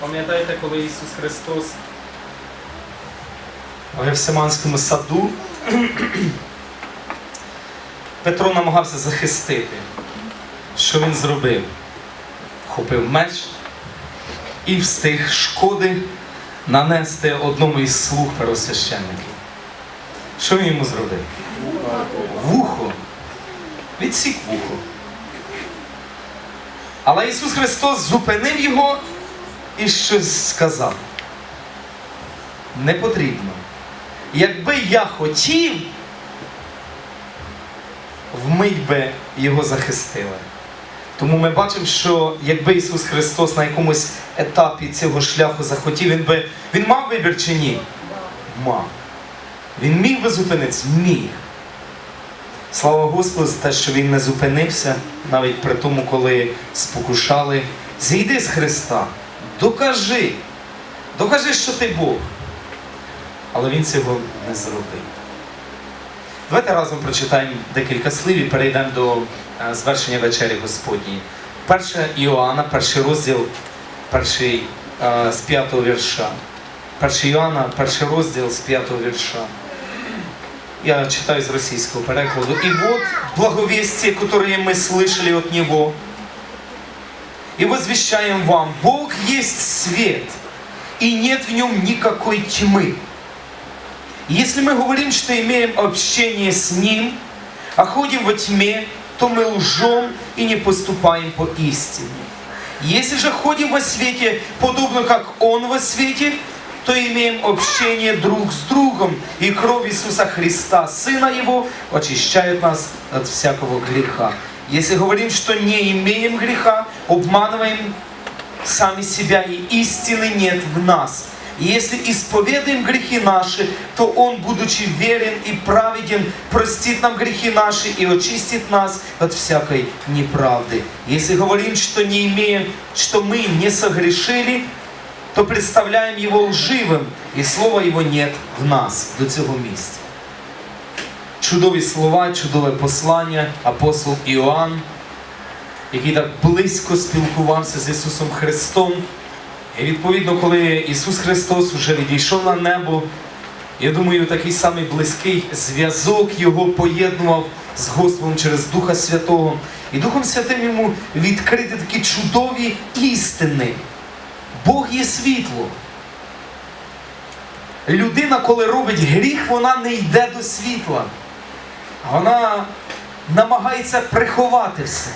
Пам'ятаєте, коли Ісус Христос В Гефсиманському саду Петро намагався захистити. Що він зробив? Вхопив меч і встиг шкоди нанести одному із слуг первосвященників. Що він йому зробив? Вухо. Відсік вухо. Але Ісус Христос зупинив його і щось сказав. Не потрібно. Якби я хотів, вмить би його захистили. Тому ми бачимо, що якби Ісус Христос на якомусь етапі цього шляху захотів, Він би Він мав вибір чи ні? Мав. Він міг би зупинитися? Міг. Слава Господу за те, що він не зупинився, навіть при тому, коли спокушали. Зійди з Христа, докажи, докажи, що ти Бог. Але він цього не зробив. Давайте разом прочитаємо декілька слів і перейдемо до е, звершення вечері Господньої. Перше Іоанна, перший розділ, перший е, з п'ятого вірша. Перший Іоанна, перший розділ з п'ятого вірша. Я читаю з російского перекладу. И вот благовестие, которое мы слышали от Него, и возвещаем вам, Бог есть свет, и нет в нем никакой тьмы. Если мы говорим, что имеем общение с Ним, а ходим во тьме, то мы лжем и не поступаем по истине. Если же ходим во свете, подобно как Он во свете, то имеем общение друг с другом, и кровь Иисуса Христа, Сына Его, очищает нас от всякого греха. Если говорим, что не имеем греха, обманываем сами себя, и истины нет в нас. И если исповедаем грехи наши, то Он, будучи верен и праведен, простит нам грехи наши и очистит нас от всякой неправды. Если говорим, что не имеем, что мы не согрешили, то представляем Его лживым, і слова Його нет в нас до цього місця. Чудові слова, чудове послання, апостол Іоанн, який так близько спілкувався з Ісусом Христом. І відповідно, коли Ісус Христос вже відійшов на небо, я думаю, такий самий близький зв'язок його поєднував з Господом через Духа Святого. І Духом Святим йому відкрити такі чудові істини. Бог є світло. Людина, коли робить гріх, вона не йде до світла. Вона намагається приховати все.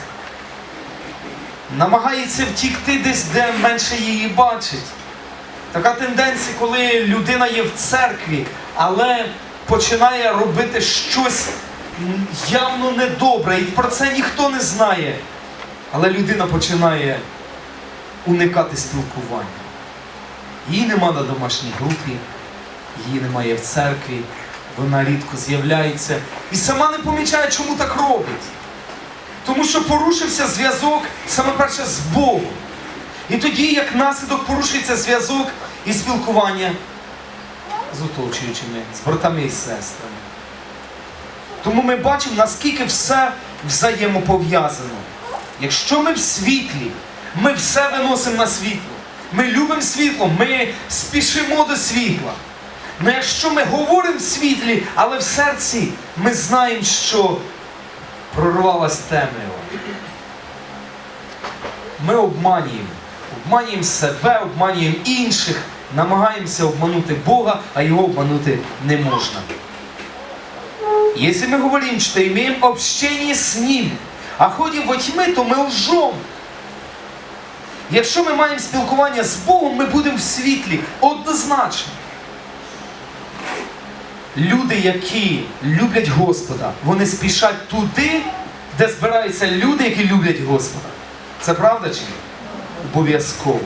Намагається втікти десь, де менше її бачить. Така тенденція, коли людина є в церкві, але починає робити щось явно недобре, і про це ніхто не знає. Але людина починає уникати спілкування. Її нема на домашній групі, її немає в церкві, вона рідко з'являється і сама не помічає, чому так робить. Тому що порушився зв'язок саме перше з Богом. І тоді, як наслідок, порушується зв'язок і спілкування з оточуючими, з братами і сестрами. Тому ми бачимо, наскільки все взаємопов'язано. Якщо ми в світлі, ми все виносимо на світло. Ми любимо світло, ми спішимо до світла. Ну якщо ми говоримо в світлі, але в серці ми знаємо, що прорвалась темрява. Ми обманюємо. Обманюємо себе, обманюємо інших, намагаємося обманути Бога, а його обманути не можна. Если мы говорим, что имеем общение с Ним, а ходим во тьми, то ми лжем. Якщо ми маємо спілкування з Богом, ми будемо в світлі однозначно. Люди, які люблять Господа, вони спішать туди, де збираються люди, які люблять Господа. Це правда чи ні? Обов'язково.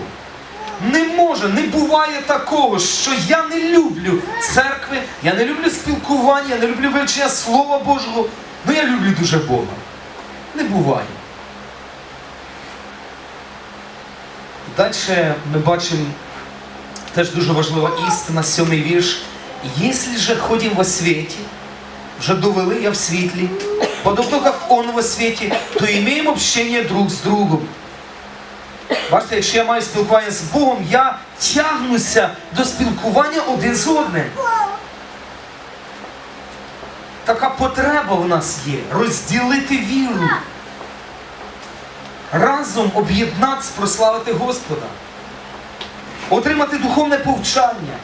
Не може, не буває такого, що я не люблю церкви, я не люблю спілкування, я не люблю вивчення Слова Божого, але я люблю дуже Бога. Не буває. Далі ми бачимо теж дуже важлива істина, сьомий вірш. Якщо же ходим во світі, вже довели я в світлі, подобно как он во світі, то имеем общение друг з другом. Бачите, якщо я маю спілкування з Богом, я тягнуся до спілкування один з одним. Така потреба в нас є розділити віру. Разом об'єднатися, прославити Господа, отримати духовне повчання.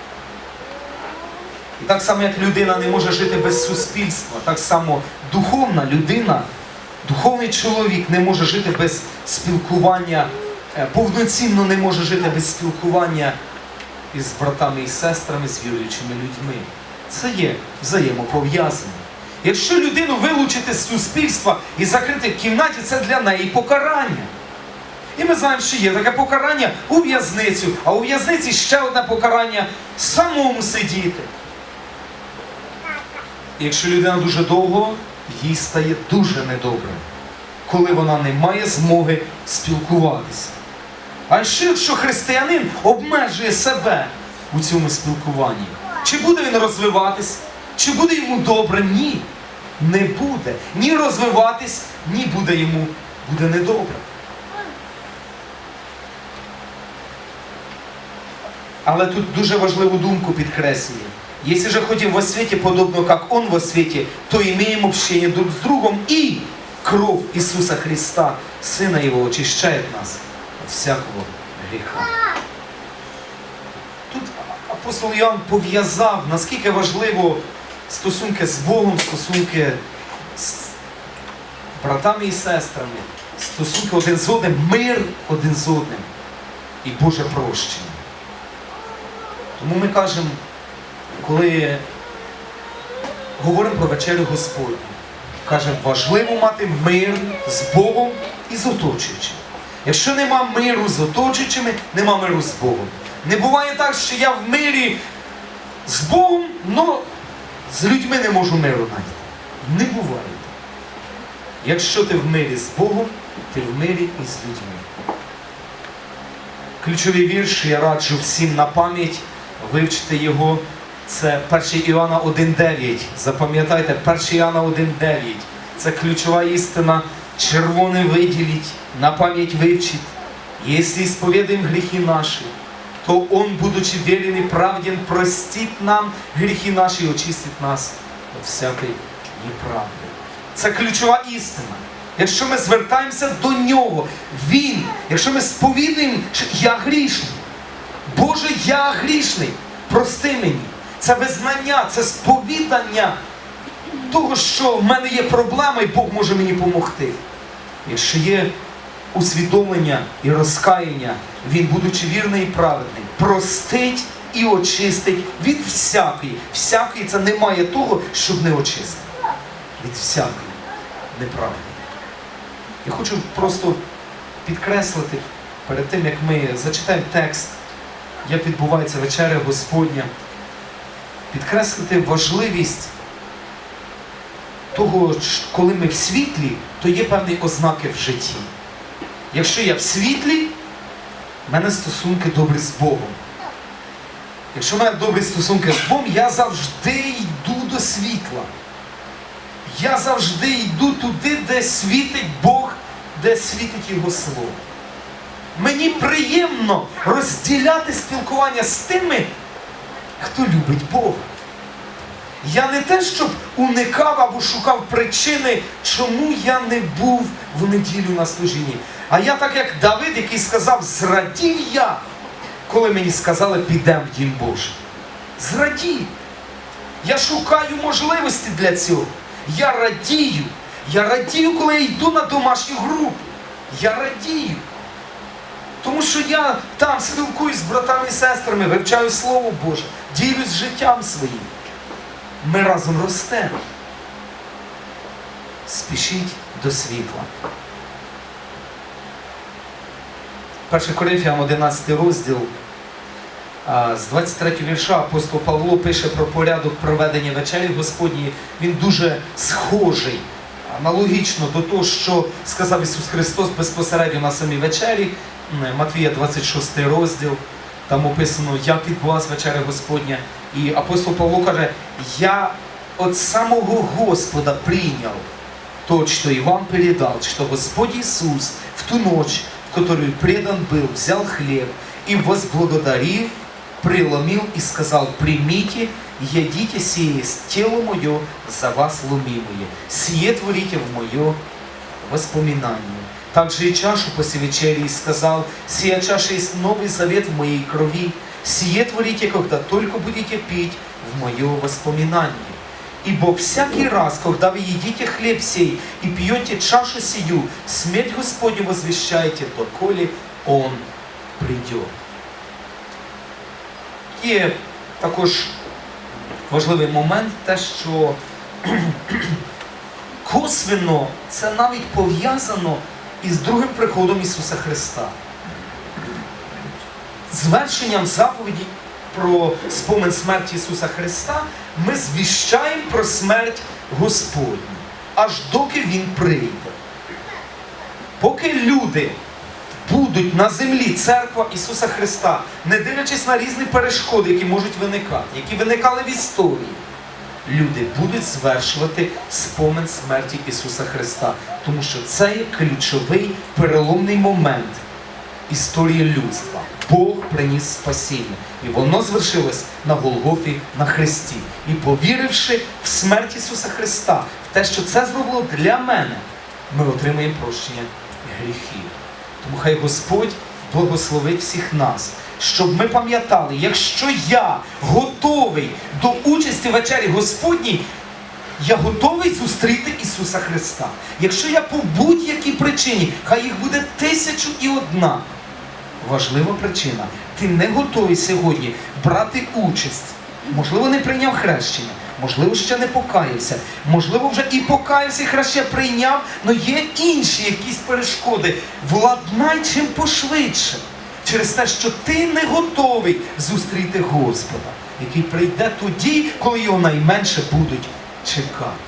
І так само, як людина не може жити без суспільства, так само духовна людина, духовний чоловік не може жити без спілкування, е, повноцінно не може жити без спілкування із братами і сестрами, з віруючими людьми. Це є взаємопов'язане. Якщо людину вилучити з суспільства і закрити в кімнаті, це для неї покарання. І ми знаємо, що є таке покарання у в'язницю, а у в'язниці ще одне покарання самому сидіти. Якщо людина дуже довго, їй стає дуже недобре, коли вона не має змоги спілкуватися. А що якщо християнин обмежує себе у цьому спілкуванні? Чи буде він розвиватись? Чи буде йому добре? Ні. Не буде. Ні розвиватись, ні буде йому буде недобре. Але тут дуже важливу думку підкреслює. Если же ходим во свете, подобно как Он во свете, то имеем общение друг с другом, и кровь Иисуса Христа, Сына Его, очищает нас от всякого гріха. Тут апостол Іоанн пов'язав, наскільки важливо стосунки з Богом, стосунки з братами і сестрами, стосунки один з одним, мир один з одним і Боже прощення. Тому ми кажемо, коли говоримо про вечерю Господню, кажемо, важливо мати мир з Богом і з оточуючими. Якщо нема миру з оточуючими, нема миру з Богом. Не буває так, що я в мирі з Богом, але з людьми не можу миру знайти. Не буває. Якщо ти в мирі з Богом, ти в мирі і з людьми. Ключовий вірш я раджу всім на пам'ять вивчити його. Це 1 Іоанна 1.9. Запам'ятайте, 1 Іоанна 1.9. Це ключова істина. Червоне виділіть, на пам'ять вивчіть. Если исповедаем грехи наши, то Он, будучи верен и правден, простит нам грехи наші і очистить нас від всякої неправди. Це ключова істина. Якщо ми звертаємося до Нього, Він, якщо ми сповідуємо, що я грішний, Боже, я грішний, прости мені. Це визнання, це сповідання того, що в мене є проблема, і Бог може мені допомогти. Якщо є усвідомлення і розкаяння, він, будучи вірний і праведний, простить і очистить від всякої. Всякої це немає того, щоб не очистити. Від всякої неправди. Я хочу просто підкреслити перед тим, як ми зачитаємо текст, як відбувається вечеря Господня, підкреслити важливість того, коли ми в світлі, то є певні ознаки в житті. Якщо я в світлі, в мене стосунки добрі з Богом. Якщо в мене добрі стосунки з Богом, я завжди йду до світла. Я завжди йду туди, де світить Бог, де світить Його Слово. Мені приємно розділяти спілкування з тими, хто любить Бога. Я не те, щоб уникав або шукав причини, чому я не був в неділю на служінні. А я так як Давид, який сказав, зрадів я, коли мені сказали, підемо в дім Божий. Зрадів. Я шукаю можливості для цього. Я радію. Я радію, коли я йду на домашню групу. Я радію. Тому що я там спілкуюсь з братами і сестрами, вивчаю Слово Боже, ділюсь життям своїм. Ми разом ростемо. Спішіть до світла. 1 Коринфянам 11 розділ. З 23 вірша апостол Павло пише про порядок проведення вечері Господньої. Він дуже схожий, аналогічно до того, що сказав Ісус Христос безпосередньо на самій вечері. Матвія 26 розділ. Там описано, як відбулася вечеря Господня. І апостол Павло каже, я от самого Господа прийняв то, что и вам передал, что Господь Иисус в ту ночь, который предан был, взял хлеб и, возблагодарив, преломил и сказал, примите, едите сие, тело мое за вас ломимое, сие творите в мое воспоминание. Также и чашу после вечери и сказал, сия чаша есть новый завет в моей крови, сие творите, когда только будете пить в мое воспоминание. Ибо всякий раз, когда вы едите хлеб сей и пьете чашу сию, смерть Господню возвещаете, доколе Он придет. Є також важливий момент, те, що косвенно це навіть пов'язано із другим приходом Ісуса Христа. Звершенням заповіді про спомин смерті Ісуса Христа ми звіщаємо про смерть Господню, аж доки Він прийде. Поки люди будуть на землі церква Ісуса Христа, не дивлячись на різні перешкоди, які можуть виникати, які виникали в історії, люди будуть звершувати спомин смерті Ісуса Христа, тому що це є ключовий переломний момент історії людства. Бог приніс спасіння. І воно звершилось на Голгофі на Христі. І повіривши в смерть Ісуса Христа, в те, що це зробило для мене, ми отримаємо прощення гріхів. Тому хай Господь благословить всіх нас, щоб ми пам'ятали, якщо я готовий до участі в вечері Господній, я готовий зустріти Ісуса Христа. Якщо я по будь-якій причині, хай їх буде тисячу і одна. Важлива причина. Ти не готовий сьогодні брати участь. Можливо, не прийняв хрещення, можливо, ще не покаявся, можливо, вже і покаявся, і хреще прийняв, але є інші якісь перешкоди. Владнай чим пошвидше. Через те, що ти не готовий зустріти Господа, який прийде тоді, коли його найменше будуть чекати.